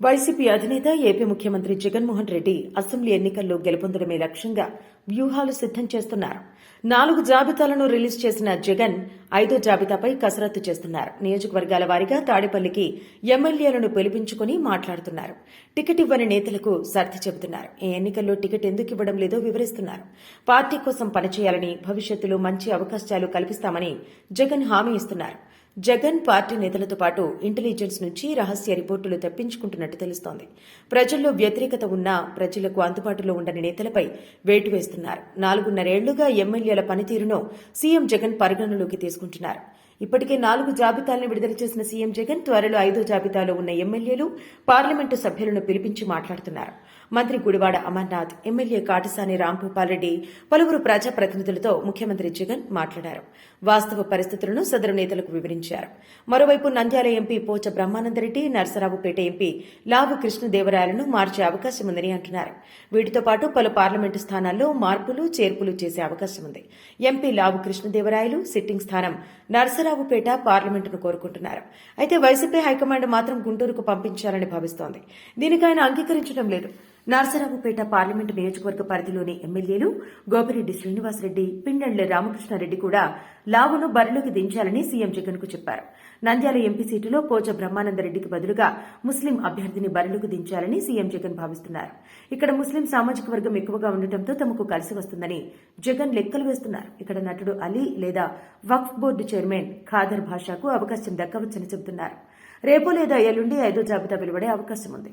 YCP అధినేత AP ముఖ్యమంత్రి Jaganmohan Reddy assembly ఎన్నికల్లో గెలుపొందడమే లక్ష్యంగా వ్యూహాలు సిద్దం చేస్తున్నారు. నాలుగు జాబితాలను రిలీజ్ చేసిన జగన్ ఐదో జాబితాపై కసరత్తు చేస్తున్నారు. నియోజకవర్గాల వారీగా తాడేపల్లికి ఎమ్మెల్యేలను పిలిపించుకుని మాట్లాడుతున్నారు. టికెట్ ఇవ్వని నేతలకు సర్ది చెబుతున్నారు. ఈ ఎన్నికల్లో టికెట్ ఎందుకు ఇవ్వడం లేదో వివరిస్తున్నారు. పార్టీ కోసం పనిచేయాలని భవిష్యత్తులో మంచి అవకాశాలు కల్పిస్తామని జగన్ హామీ ఇస్తున్నారు. జగన్ పార్టీ నేతలతో పాటు ఇంటెలిజెన్స్ నుంచి రహస్య రిపోర్టులు తెప్పించుకుంటున్నట్టు తెలుస్తోంది. ప్రజల్లో వ్యతిరేకత ఉన్నా ప్రజలకు అందుబాటులో ఉండని నేతలపై వేటు వేస్తున్నారు. నాలుగున్నరేళ్ళుగా ఎమ్మెల్యేల పనితీరును సీఎం జగన్ పరిగణనలోకి తీసుకుంటున్నారు. ఇప్పటికే నాలుగు జాబితాలను విడుదల చేసిన సీఎం జగన్ త్వరలో ఐదో జాబితాలో ఉన్న ఎమ్మెల్యేలు పార్లమెంటు సభ్యులను పిలిపించి మాట్లాడుతున్నారు. మంత్రి గుడివాడ అమర్నాథ్ ఎమ్మెల్యే కాటసాని రాంభూపాల్ రెడ్డి పలువురు ప్రజాప్రతినిధులతో ముఖ్యమంత్రి జగన్ మాట్లాడారు. వాస్తవ పరిస్థితులను సదరు నేతలకు వివరించారు. మరోవైపు నంద్యాల ఎంపీ పోచ బ్రహ్మానందరెడ్డి నరసరావుపేట ఎంపీ లావు కృష్ణదేవరాయలను మార్చే అవకాశం ఉందని అంటున్నారు. వీటితో పాటు పలు పార్లమెంటు స్థానాల్లో మార్పులు చేర్పులు చేసే అవకాశం ఉంది ఎంపీ లావు కృష్ణదేవరాయలు సిట్టింగ్ స్థానం నరసరావుపేట పార్లమెంటును కోరుకుంటున్నారు. అయితే వైసీపీ హైకమాండ్ మాత్రం గుంటూరుకు పంపించాలని భావిస్తోంది. దీనికి ఆయన అంగీకరించడం లేదు. నరసరావుపేట పార్లమెంటు నియోజకవర్గ పరిధిలోని ఎమ్మెల్యేలు గోపిరెడ్డి శ్రీనివాసరెడ్డి పిండళ్ళ రామకృష్ణారెడ్డి కూడా లావును బరిలోకి దించాలని సీఎం జగన్కు చెప్పారు. నంద్యాల ఎంపీ సీటులో పోచ బ్రహ్మానందరెడ్డికి బదులుగా ముస్లిం అభ్యర్థిని బరిలోకి దించాలని సీఎం జగన్ భావిస్తున్నారు. ఇక్కడ ముస్లిం సామాజిక వర్గం ఎక్కువగా ఉండటంతో తమకు కలిసి వస్తుందని జగన్ లెక్కలు వేస్తున్నారు. ఇక్కడ నటుడు అలీ లేదా వక్ఫ్ బోర్డు చైర్మన్ ఖాదర్ భాషాకు అవకాశం దక్కవచ్చని చెబుతున్నారు. రేపు లేదా ఎల్లుండి ఐదో జాబితా వెలువడే అవకాశం ఉంది.